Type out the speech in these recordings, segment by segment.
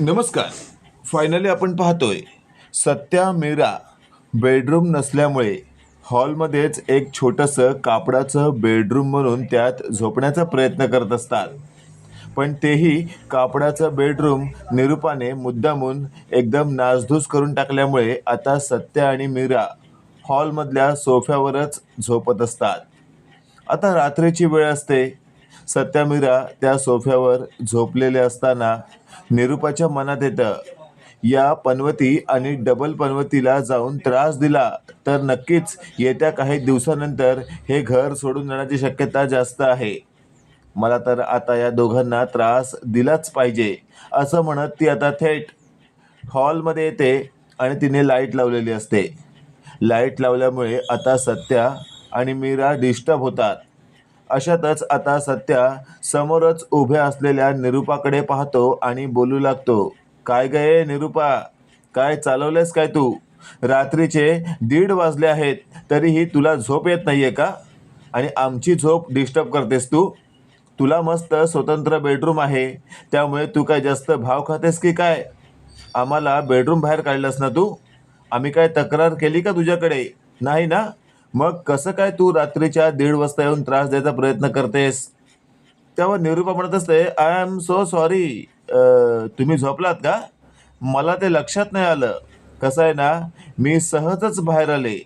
नमस्कार. फायनली आपण पाहतोय सत्या मीरा बेडरूम नसल्यामुळे हॉलमध्येच एक छोटंसं कापडाचं बेडरूम म्हणून त्यात झोपण्याचा प्रयत्न करत असतात. पण तेही कापडाचं बेडरूम निरूपाने मुद्दामून एकदम नासधूस करून टाकल्यामुळे आता सत्या आणि मीरा हॉलमधल्या सोफ्यावरच झोपत असतात. आता रात्रीची वेळ असते सत्या मीरा त्या सोफ्यावर झोपलेले असताना निरूपाच्या मनात येतं या पनवती आणि डबल पनवतीला जाऊन त्रास दिला तर नक्कीच येत्या काही दिवसानंतर हे घर सोडून जाण्याची शक्यता जास्त आहे. मला तर आता या दोघांना त्रास दिलाच पाहिजे असं म्हणत ती आता थेट हॉलमध्ये येते आणि तिने लाइट लावलेली असते. लाइट लावल्यामुळे आता सत्या आणि मीरा डिस्टर्ब होतात. अशातच आता सत्या समोरच उभ्या असलेल्या निरूपाकडे पाहतो आणि बोलू लागतो. काय गये निरूपा? काय चालवलंयस काय तू? रात्रीचे दीड वाजले आहेत तरीही तुला झोप येत नाहीये का? आणि आमची झोप डिस्टर्ब करतेस तू? तुला मस्त स्वतंत्र बेडरूम आहे त्यामुळे तू काय जास्त भाव खातेस की काय? आम्हाला बेडरूम बाहेर काढलंस ना तू? आम्ही काय तक्रार केली का तुझ्याकडे? नाही ना? मग कसं काय तू रात्रीच्या दीड वाजता येऊन त्रास द्यायचा प्रयत्न करतेस? तेव्हा निरूपा म्हणत असते आय एम सो सॉरी तुम्ही झोपलात का? मला ते लक्षात नाही आलं. कसं आहे ना मी सहजच बाहेर आले.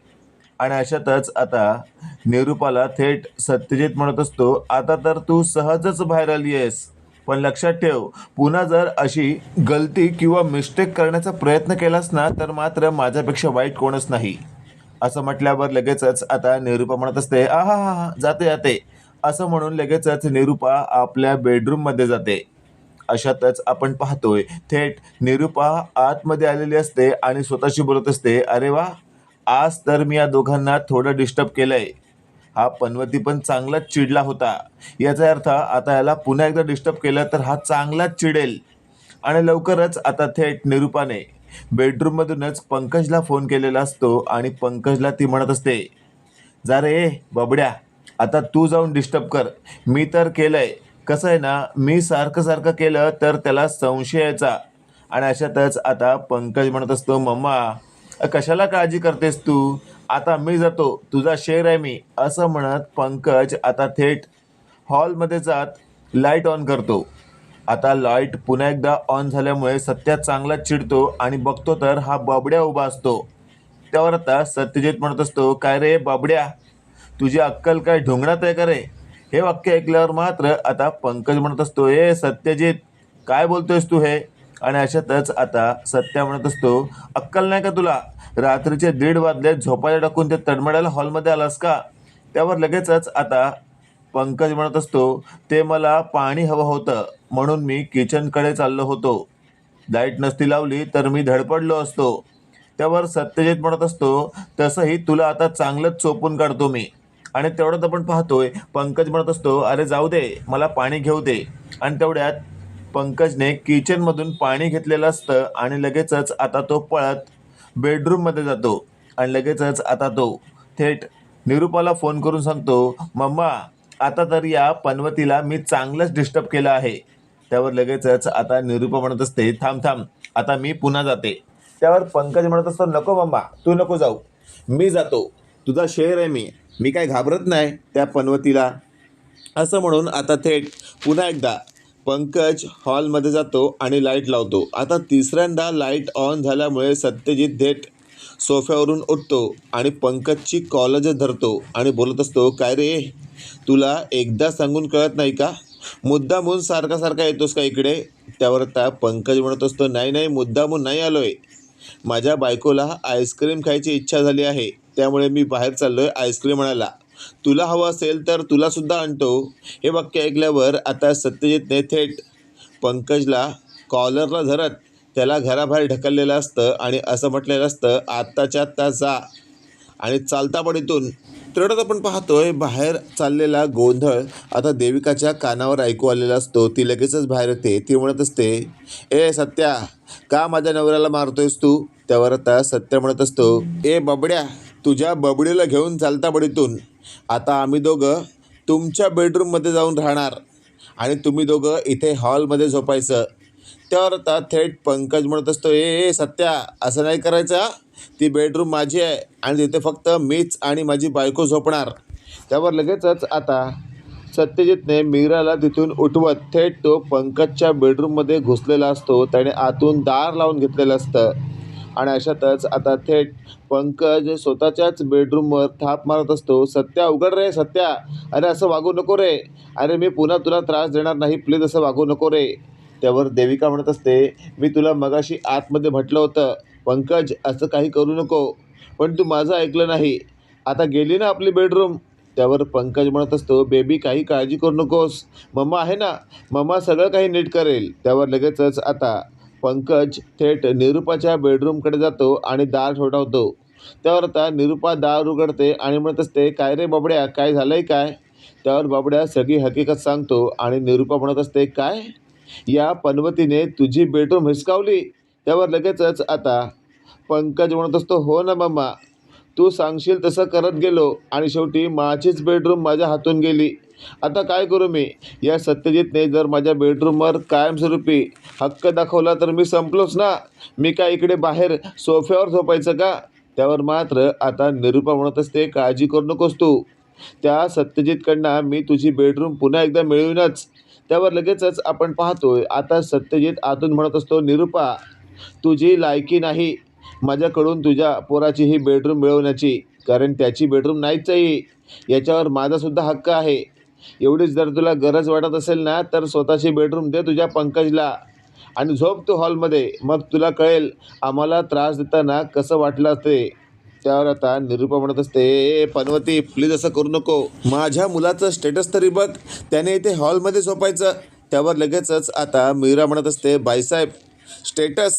आणि अशातच आता निरूपाला थेट सत्यजित म्हणत असतो आता तर तू सहजच बाहेर आली आहेस पण लक्षात ठेव पुन्हा जर अशी गलती किंवा मिस्टेक करण्याचा प्रयत्न केलास ना तर मात्र माझ्यापेक्षा वाईट कोणच नाही. असं म्हटल्यावर लगेचच आता निरूपा म्हणत असते आहा हा हा जाते जाते. असं म्हणून लगेचच निरूपा आपल्या बेडरूममध्ये जाते. अशातच आपण पाहतोय थेट निरूपा आतमध्ये आलेली असते आणि स्वतःशी बोलत असते अरे वा आज तर मी या दोघांना थोडं डिस्टर्ब केलंय. हा पनवती पण चांगलाच चिडला होता. याचा अर्थ आता याला पुन्हा एकदा डिस्टर्ब केलं तर हा चांगलाच चिडेल. आणि लवकरच आता थेट निरूपाने बेडरूममधूनच पंकजला फोन केलेला असतो आणि पंकजला ती म्हणत असते जा रे बबड्या आता तू जाऊन डिस्टर्ब कर. मी तर केलंय. कसं आहे ना मी सारखं सारखं केलं तर त्याला संशय यायचा. आणि अशातच आता पंकज म्हणत असतो मम्मा कशाला काळजी करतेस तू? आता मी जातो. तुझा शेर आहे मी. असं म्हणत पंकज आता थेट हॉलमध्ये जात लाइट ऑन करतो. आता लाइट पुन्हा एकदा ऑन झाल्यामुळे सत्या चांगला चिडतो आणि बघतो तर हा बाबड्या उभा असतो. त्यावर आता सत्यजित म्हणत असतो काय रे बाबड्या? तुझी अक्कल काय ढोंगणात आहे का रे? हे वाक्य ऐकल्यावर मात्र आता पंकज म्हणत असतो ए सत्यजित काय बोलतोयस तू हे? आणि अशातच आता सत्या म्हणत असतो अक्कल नाही का तुला? रात्रीचे दीड वाजले झोपायला टाकून ते तडमड्याला हॉलमध्ये आलास का? त्यावर लगेचच आता पंकज म्हणत असतो ते मला पाणी हवं होतं. म्हणून मी किचनकडे चाललो होतो. लाइट नसती लावली तर मी धडपडलो असतो. त्यावर सत्यजित म्हणत असतो तसंही तुला आता चांगलंच चोपून काढतो मी. आणि तेवढ्यात आपण पाहतोय पंकज म्हणत असतो अरे जाऊ दे मला पाणी घेऊ दे. आणि तेवढ्यात पंकजने किचनमधून पाणी घेतलेलं असतं आणि लगेचच आता तो पळत बेडरूममध्ये जातो. आणि लगेचच आता तो थेट निरूपाला फोन करून सांगतो मम्मा आता तर या पनवतीला मी चांगलंच डिस्टर्ब केलं आहे. त्यावर लगेचच आता निरूपा म्हणत असते थांब थांब आता मी पुन्हा जाते. त्यावर पंकज म्हणत असतो नको मम्मा तू नको जाऊ. मी जातो. तुझा शेर आहे मी. मी काय घाबरत नाही त्या पनवतीला. असं म्हणून आता थेट पुन्हा एकदा पंकज हॉलमध्ये जातो आणि लाइट लावतो. आता तिसऱ्यांदा लाइट ऑन झाल्यामुळे सत्यजित थेट सोफ्यावरून उठतो आणि पंकजची कॉलज धरतो आणि बोलत असतो काय रे? तुला एकदा सांगून कळत नाही का? मुद्दामून सारखा सारखा येतोस का इकडे? त्यावर त्या पंकज म्हणत असतो नाही नाही मुद्दामून नाही आलोय. माझ्या बायकोला आईस्क्रीम खायची इच्छा झाली आहे. त्यामुळे मी बाहेर चाललोय आईस्क्रीम आणायला. तुला हवं असेल तर तुलासुद्धा आणतो. हे वाक्य ऐकल्यावर आता सत्यजितने थेट पंकजला कॉलरला धरत त्याला घराबाहेर ढकललेलं असतं आणि असं म्हटलेलं असतं आत्ताच्या आत्ता जा. आणि चालता पण इथून तेवढ्यात आपण पाहतोय बाहेर चाललेला गोंधळ आता देविकाच्या कानावर ऐकू आलेला असतो. ती लगेचच बाहेर येते. ती म्हणत असते ए सत्या का माझ्या नवऱ्याला मारतोयस तू? त्यावर आता सत्य म्हणत असतो ए बबड्या तुझ्या बबडीला घेऊन चालता बडीतून. आता आम्ही दोघं तुमच्या बेडरूममध्ये जाऊन राहणार आणि तुम्ही दोघं इथे हॉलमध्ये झोपायचं. त्यावर आता थेट पंकज म्हणत असतो ए ए सत्या असं नाही करायचं ती बेडरूम माझी आहे आणि तिथे फक्त मीच आणि माझी बायको झोपणार. त्यावर लगेचच आता सत्यजितने मीराला तिथून उठवत थेट तो पंकजच्या बेडरूममध्ये घुसलेला असतो. त्याने आतून दार लावून घेतलेलं असतं. आणि अशातच आता थेट पंकज स्वतःच्याच बेडरूमवर थाप मारत असतो. सत्या उघड रे सत्या. अरे असं वागू नको रे. अरे मी पुन्हा तुला त्रास देणार नाही. प्लीज असं वागू नको रे. त्यावर देविका म्हणत असते मी तुला मगाशी आतमध्ये म्हटलं होतं. पंकज असं काही करू नको. पण तू माझं ऐकलं नाही. आता गेली ना आपली बेडरूम त्यावर पंकज म्हणत असतो बेबी काही काळजी करू नकोस. मम्मा आहे ना? मम्मा सगळं काही नीट करेल. त्यावर लगेचच आता पंकज थेट निरुपाच्या बेडरूमकडे जातो आणि दार ठोठावतो. त्यावर आता निरुपा दार उघडते आणि म्हणत असते काय रे बाबड्या? काय झालं आहे काय? त्यावर बाबड्या सगळी हकीकत सांगतो आणि निरुपा म्हणत असते काय? या पनवतीने तुझी बेडरूम हिसकावली. त्यावर लगेचच आता पंकज म्हणत असतो हो ना मम्मा तू सांगशील तसं करत गेलो आणि शेवटी माझीच बेडरूम माझ्या हातून गेली. आता काय करू मी? या सत्यजितने जर माझ्या बेडरूमवर कायमस्वरूपी हक्क दाखवला तर मी संपलोच ना. मी काय इकडे बाहेर सोफ्यावर झोपायचं का? त्यावर मात्र आता निरुपा म्हणत असते काळजी करू नकोस तू. त्या सत्यजितकडनं मी तुझी बेडरूम पुन्हा एकदा मिळवीनच. त्यावर लगेचच आपण पाहतोय आता सत्यजित आतून म्हणत असतो निरुपा तुझी लायकी नाही. माझ्याकडून तुझ्या पोराची ही बेडरूम मिळवण्याची कारण त्याची बेडरूम नाहीच आहे. याच्यावर माझासुद्धा हक्क आहे. एवढीच जर तुला गरज वाटत असेल ना तर स्वतःची बेडरूम दे तुझ्या पंकजला. आणि झोप तू हॉलमध्ये मग तुला कळेल आम्हाला त्रास देताना कसं वाटलं असते. त्यावर आता निरुपा म्हणत असते पनवती प्लीज असं करू नको. माझ्या मुलाचं स्टेटस तरी बघ. त्याने इथे हॉलमध्ये झोपायचं. त्यावर लगेचच आता मीरा म्हणत असते बाईसाहेब स्टेटस.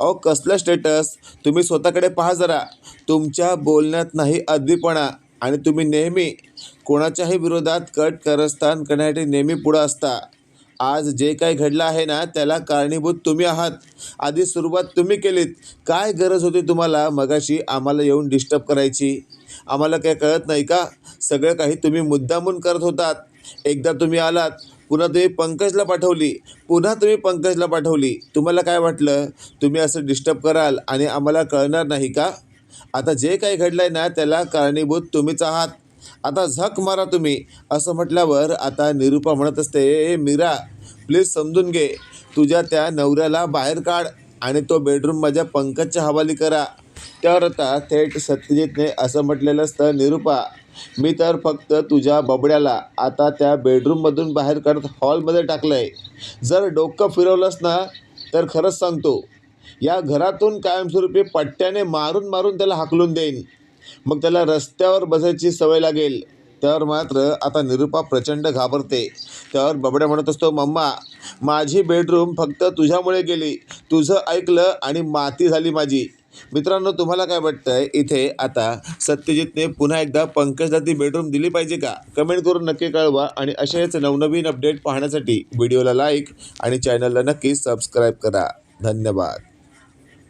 अहो कसलं स्टेटस? तुम्ही स्वतःकडे पहा जरा. तुमच्या बोलण्यात नाही अद्वीपणा आणि तुम्ही नेहमी कोणाच्याही विरोधात कट कारस्थान करण्यासाठी नेहमी पुढं असता. आज जे काही घडलं आहे ना त्याला कारणीभूत तुम्ही आहात. आधी सुरुवात तुम्ही केलीत. काय गरज होती तुम्हाला मगाशी आम्हाला येऊन डिस्टर्ब करायची? आम्हाला काय कळत नाही का? सगळं काही तुम्ही मुद्दामून करत होतात. एकदा तुम्ही आलात पुन्हा तुम्ही पंकजला पाठवली. पुन्हा तुम्ही पंकजला पाठवली. तुम्हाला काय वाटलं? तुम्ही असं डिस्टर्ब कराल आणि आम्हाला कळणार नाही का? आता जे काही घडलं आहे ना त्याला कारणीभूत तुम्हीच आहात. आता झक मारा तुम्ही. असं म्हटल्यावर आता निरुपा म्हणत असते ए मीरा प्लीज समजून घे. तुझ्या त्या नवऱ्याला बाहेर काढ आणि तो बेडरूम माझ्या पंकजच्या हवाली करा. त्यावर आता थेट सत्यजितने असं म्हटलेलं असतं निरुपा. मी तर फक्त तुझ्या बबड्याला आता त्या बेडरूममधून बाहेर काढत हॉलमध्ये टाकलं आहे जर डोकं फिरवलंस ना तर खरंच सांगतो या घरातून कायमस्वरूपी पट्ट्याने मारून मारून त्याला हाकलून देईन. मग त्याला रस्त्यावर बसायची सवय लागेल. त्यावर मात्र आता निरुपा प्रचंड घाबरते. त्यावर बबड्या म्हणत असतो मम्मा माझी बेडरूम फक्त तुझ्यामुळे गेली. तुझं ऐकलं आणि माती झाली माझी. मित्रांनो तुम्हाला काय वाटतंय? इथे आता सत्यजितने पुन्हा एकदा पंकजला ती बेडरूम दिली पाहिजे का? कमेंट करून नक्की कळवा आणि असेच नवनवीन अपडेट पाहण्यासाठी व्हिडिओला लाईक आणि चॅनलला नक्की सबस्क्राईब करा. धन्यवाद.